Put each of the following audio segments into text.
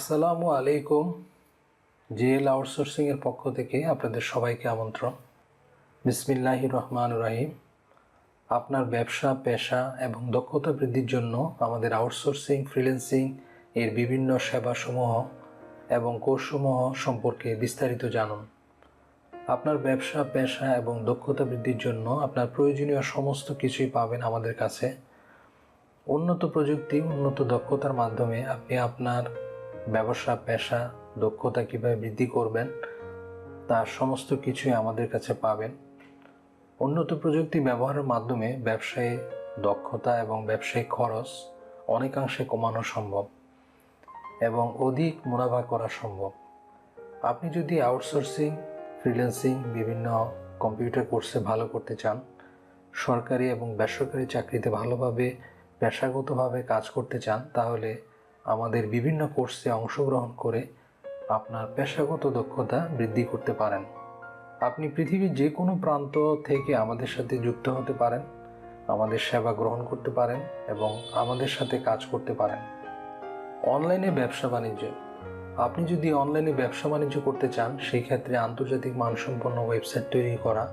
আসসালামু আলাইকুম, জেএল আউটসোর্সিংয়ের পক্ষ থেকে আপনাদের সবাইকে আমন্ত্রণ। বিসমিল্লাহি রহমান রাহিম। আপনার ব্যবসা, পেশা এবং দক্ষতা বৃদ্ধির জন্য আমাদের আউটসোর্সিং, ফ্রিল্যান্সিং এর বিভিন্ন সেবাসমূহ এবং কোর্সসমূহ সম্পর্কে বিস্তারিত জানুন। আপনার ব্যবসা, পেশা এবং দক্ষতা বৃদ্ধির জন্য আপনার প্রয়োজনীয় সমস্ত কিছুই পাবেন আমাদের কাছে। উন্নত প্রযুক্তি, উন্নত দক্ষতার মাধ্যমে আপনি আপনার ব্যবসা, পেশা, দক্ষতা কীভাবে বৃদ্ধি করবেন তার সমস্ত কিছুই আমাদের কাছে পাবেন। উন্নত প্রযুক্তি ব্যবহারের মাধ্যমে ব্যবসায়ী দক্ষতা এবং ব্যবসায়িক খরচ অনেকাংশে কমানো সম্ভব এবং অধিক মুনাফা করা সম্ভব। আপনি যদি আউটসোর্সিং, ফ্রিল্যান্সিং বিভিন্ন কম্পিউটার কোর্সে ভালো করতে চান, সরকারি এবং বেসরকারি চাকরিতে ভালোভাবে, পেশাগতভাবে কাজ করতে চান, তাহলে আমাদের বিভিন্ন কোর্সে অংশগ্রহণ করে আপনার পেশাগত দক্ষতা বৃদ্ধি করতে পারেন। আপনি পৃথিবীর যে কোনো প্রান্ত থেকে আমাদের সাথে যুক্ত হতে পারেন, আমাদের সেবা গ্রহণ করতে পারেন এবং আমাদের সাথে কাজ করতে পারেন। অনলাইনে ব্যবসা বাণিজ্য। আপনি যদি অনলাইনে ব্যবসা বাণিজ্য করতে চান, সেই ক্ষেত্রে আন্তর্জাতিক মানসম্পন্ন ওয়েবসাইট তৈরি করা,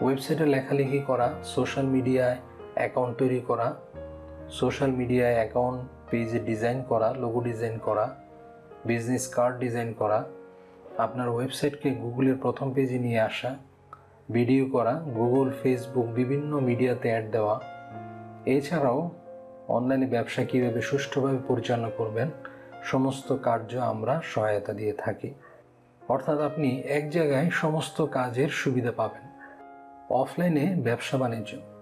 ওয়েবসাইটে লেখালেখি করা, সোশ্যাল মিডিয়ায় অ্যাকাউন্ট তৈরি করা সোশ্যাল মিডিয়ায় অ্যাকাউন্ট পেজে ডিজাইন করা লোগো ডিজাইন করা বিজনেস কার্ড ডিজাইন করা, আপনার ওয়েবসাইটকে গুগলের প্রথম পেজে নিয়ে আসা ভিডিও করা, গুগল ফেসবুক বিভিন্ন মিডিয়াতে অ্যাড দেওয়া। এছাড়াও অনলাইনে ব্যবসা কীভাবে সুষ্ঠুভাবে পরিচালনা করবেন, সমস্ত কার্য আমরা সহায়তা দিয়ে থাকি। অর্থাৎ আপনি এক জায়গায় সমস্ত কাজের সুবিধা পাবেন। অফলাইনে ব্যবসা বাণিজ্য।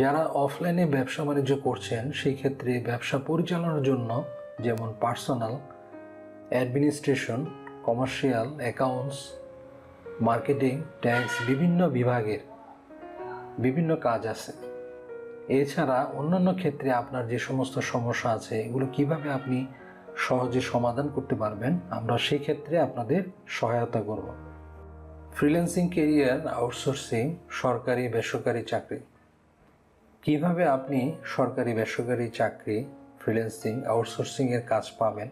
যারা অফলাইনে ব্যবসা বাণিজ্য করছেন, সেই ক্ষেত্রে ব্যবসা পরিচালনার জন্য যেমন personal administration commercial accounts marketing tax বিভিন্ন বিভাগের বিভিন্ন কাজ আছে। এছাড়া অন্যান্য ক্ষেত্রে আপনার যে সমস্ত সমস্যা আছে, এগুলো কীভাবে আপনি সহজে সমাধান করতে পারবেন, আমরা সেই ক্ষেত্রে আপনাদের সহায়তা করব। ফ্রিল্যান্সিং কেরিয়ার আউটসোর্সিং সরকারি, বেসরকারি চাকরি। কীভাবে আপনি সরকারি, বেসরকারি চাকরি ফ্রিল্যান্সিং আউটসোর্সিংয়ের কাজ পাবেন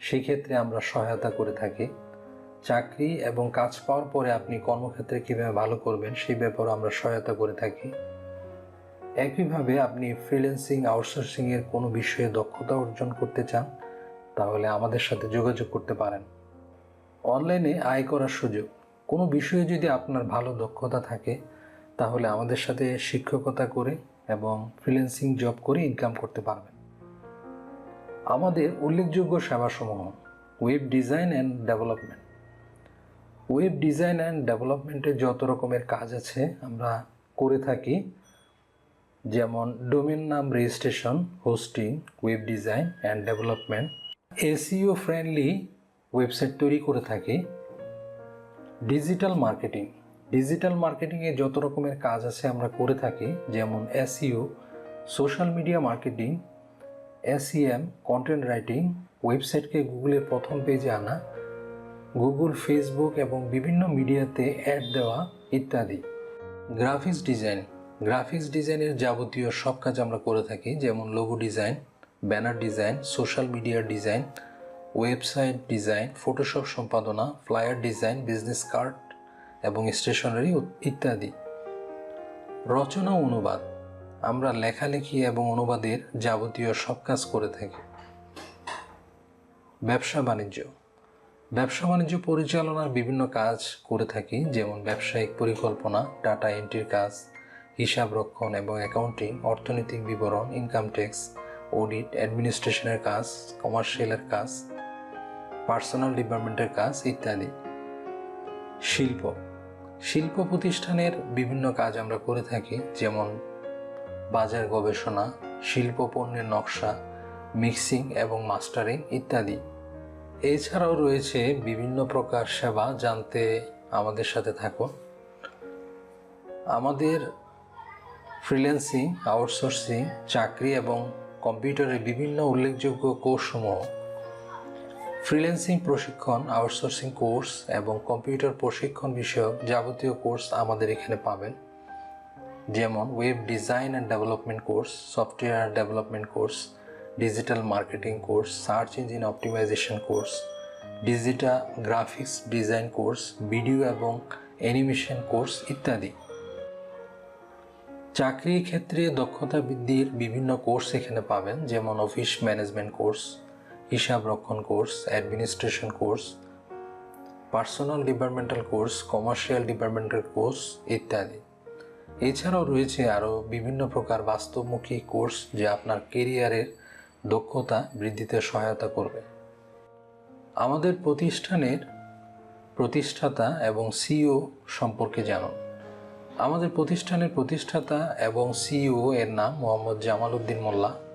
সেই ক্ষেত্রে আমরা সহায়তা করে থাকি। চাকরি এবং কাজ পাওয়ার পরে আপনি কর্মক্ষেত্রে কীভাবে ভালো করবেন, সেই ব্যাপারে আমরা সহায়তা করে থাকি। একইভাবে আপনি ফ্রিল্যান্সিং আউটসোর্সিংয়ের কোনো বিষয়ে দক্ষতা অর্জন করতে চান, তাহলে আমাদের সাথে যোগাযোগ করতে পারেন। অনলাইনে আয় করার সুযোগ। কোনো বিষয়ে যদি আপনার ভালো দক্ষতা থাকে তাহলে আমাদের সাথে শিক্ষকতা করে এবং ফ্রিল্যান্সিং জব করে ইনকাম করতে পারবেন। আমাদের উল্লেখযোগ্য সেবাসমূহ web design and development web design and ডেভেলপমেন্টের যত রকমের কাজ আছে আমরা করে থাকি, যেমন ডোমেন নাম registration hosting web design and development SEO friendly website তৈরি করে থাকি। ডিজিটাল মার্কেটিং ডিজিটাল মার্কেটিংয়ে যত রকমের কাজ আছে আমরা করে থাকি, যেমন SEO social media marketing SEM content writing ওয়েবসাইটকে গুগলের প্রথম পেজে আনা গুগল ফেসবুক এবং বিভিন্ন মিডিয়াতে অ্যাড দেওয়া ইত্যাদি। গ্রাফিক্স ডিজাইন গ্রাফিক্স ডিজাইনের যাবতীয় সব কাজ আমরা করে থাকি, যেমন logo design banner design social media design website design Photoshop সম্পাদনা ফ্লায়ার ডিজাইন বিজনেস কার্ড এবং স্টেশনারি ইত্যাদি। রচনা অনুবাদ। আমরা লেখালেখি এবং অনুবাদের যাবতীয় সব কাজ করে থাকি। ব্যবসা বাণিজ্য। ব্যবসা বাণিজ্য পরিচালনার বিভিন্ন কাজ করে থাকি, যেমন ব্যবসায়িক পরিকল্পনা, ডাটা এন্ট্রির কাজ, হিসাব রক্ষণ এবং অ্যাকাউন্টিং, অর্থনৈতিক বিবরণ, ইনকাম ট্যাক্স, অডিট, অ্যাডমিনিস্ট্রেশনের কাজ, কমার্শিয়ালের কাজ, পার্সোনাল ডিপার্টমেন্টের কাজ ইত্যাদি। শিল্প। শিল্প প্রতিষ্ঠানের বিভিন্ন কাজ আমরা করে থাকি, যেমন বাজার গবেষণা, শিল্প পণ্যের নকশা, মিক্সিং এবং মাস্টারিং ইত্যাদি। এছাড়াও রয়েছে বিভিন্ন প্রকার সেবা জানতে আমাদের সাথে থাকুন। আমাদের ফ্রিল্যান্সিং আউটসোর্সিং চাকরি এবং কম্পিউটারের বিভিন্ন উল্লেখযোগ্য কোর্সসমূহ ফ্রিল্যান্সিং প্রশিক্ষণ আউটসোর্সিং কোর্স এবং কম্পিউটার প্রশিক্ষণ বিষয়ক যাবতীয় কোর্স আমাদের এখানে পাবেন। যেমন web design and development course software development course digital marketing course search engine optimisation course digital graphics design course video এবং অ্যানিমেশন কোর্স ইত্যাদি। চাকরির ক্ষেত্রে দক্ষতা বৃদ্ধির বিভিন্ন কোর্স এখানে পাবেন, যেমন অফিস ম্যানেজমেন্ট কোর্স হিসাব রক্ষণ course, administration course, personal departmental course, commercial departmental course ইত্যাদি। এছাড়াও রয়েছে আরও বিভিন্ন প্রকার বাস্তবমুখী কোর্স যা আপনার কেরিয়ারের দক্ষতা বৃদ্ধিতে সহায়তা করবে। আমাদের প্রতিষ্ঠানের প্রতিষ্ঠাতা এবং সিইও সম্পর্কে জানুন। আমাদের প্রতিষ্ঠানের প্রতিষ্ঠাতা এবং সিইও এর নাম মোহাম্মদ জামাল উদ্দিন মোল্লা।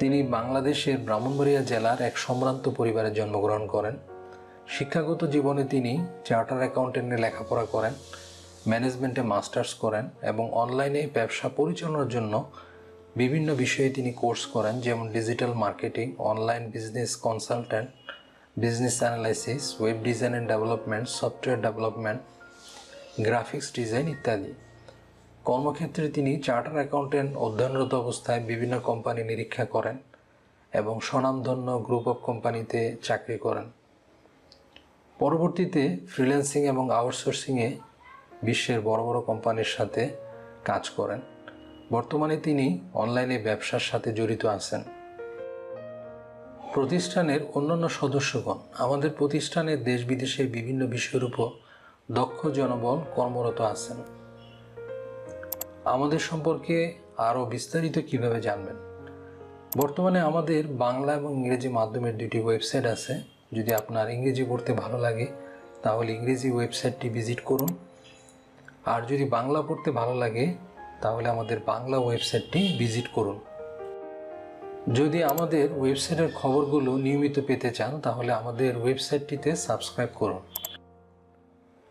তিনি বাংলাদেশের ব্রাহ্মণবাড়িয়া জেলার এক সম্ভ্রান্ত পরিবারে জন্মগ্রহণ করেন। শিক্ষাগত জীবনে তিনি চার্টার অ্যাকাউন্টেন্টে লেখাপড়া করেন, ম্যানেজমেন্টে মাস্টার্স করেন এবং অনলাইনে ব্যবসা পরিচালনার জন্য বিভিন্ন বিষয়ে তিনি কোর্স করেন, যেমন digital marketing, online business consultant business analysis, web design and development, software development, graphics design ইত্যাদি। কর্মক্ষেত্রে তিনি চার্টার অ্যাকাউন্টেন্ট অধ্যয়নরত অবস্থায় বিভিন্ন কোম্পানি নিরীক্ষা করেন এবং স্বনামধন্য গ্রুপ অফ কোম্পানিতে চাকরি করেন। পরবর্তীতে ফ্রিল্যান্সিং এবং আউটসোর্সিংয়ে বিশ্বের বড় বড় কোম্পানির সাথে কাজ করেন। বর্তমানে তিনি অনলাইনে ব্যবসার সাথে জড়িত আছেন। প্রতিষ্ঠানের অন্যান্য সদস্যগণ, আমাদের প্রতিষ্ঠানের দেশ বিদেশের বিভিন্ন বিষয়ের উপর দক্ষ জনবল কর্মরত আছেন। আমাদের সম্পর্কে আরও বিস্তারিত কীভাবে জানবেন? বর্তমানে আমাদের বাংলা এবং ইংরেজি মাধ্যমের দুটি ওয়েবসাইট আছে। যদি আপনার ইংরেজি পড়তে ভালো লাগে, তাহলে ইংরেজি ওয়েবসাইটটি ভিজিট করুন। আর যদি বাংলা পড়তে ভালো লাগে, তাহলে আমাদের বাংলা ওয়েবসাইটটি ভিজিট করুন। যদি আমাদের ওয়েবসাইটের খবরগুলো নিয়মিত পেতে চান, তাহলে আমাদের ওয়েবসাইটটিতে সাবস্ক্রাইব করুন।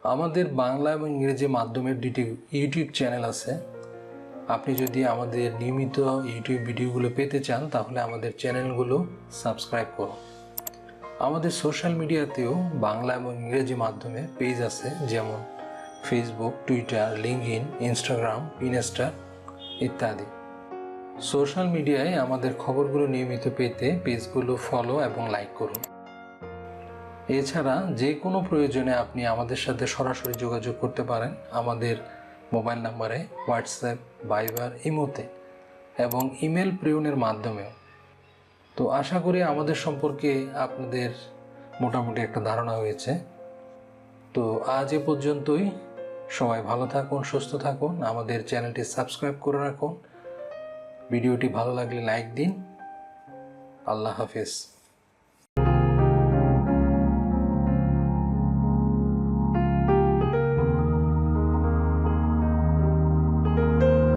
আমাদের বাংলা এবং ইংরেজি মাধ্যমের দুটি ইউটিউব চ্যানেল আছে। আপনি যদি আমাদের নিয়মিত ইউটিউব ভিডিওগুলো পেতে চান, তাহলে আমাদের চ্যানেলগুলো সাবস্ক্রাইব করুন। আমাদের সোশ্যাল মিডিয়াতেও বাংলা এবং ইংরেজি মাধ্যমে পেজ আছে, যেমন ফেসবুক টুইটার লিঙ্কইন ইনস্টাগ্রাম ইনস্টার ইত্যাদি। সোশ্যাল মিডিয়ায় আমাদের খবরগুলো নিয়মিত পেতে পেজগুলো ফলো এবং লাইক করুন। এছাড়া যে কোনো প্রয়োজনে আপনি আমাদের সাথে সরাসরি যোগাযোগ করতে পারেন। আমাদের মোবাইল নাম্বারে, হোয়াটসঅ্যাপ, ভাইবার, ইমোতে এবং ইমেল প্রেরণের মাধ্যমেও। তো আশা করি আমাদের সম্পর্কে আপনাদের মোটামুটি একটা ধারণা হয়েছে। তো আজ এ পর্যন্তই। সবাই ভালো থাকুন, সুস্থ থাকুন। আমাদের চ্যানেলটি সাবস্ক্রাইব করে রাখুন। ভিডিওটি ভালো লাগলে লাইক দিন। আল্লাহ হাফিজ।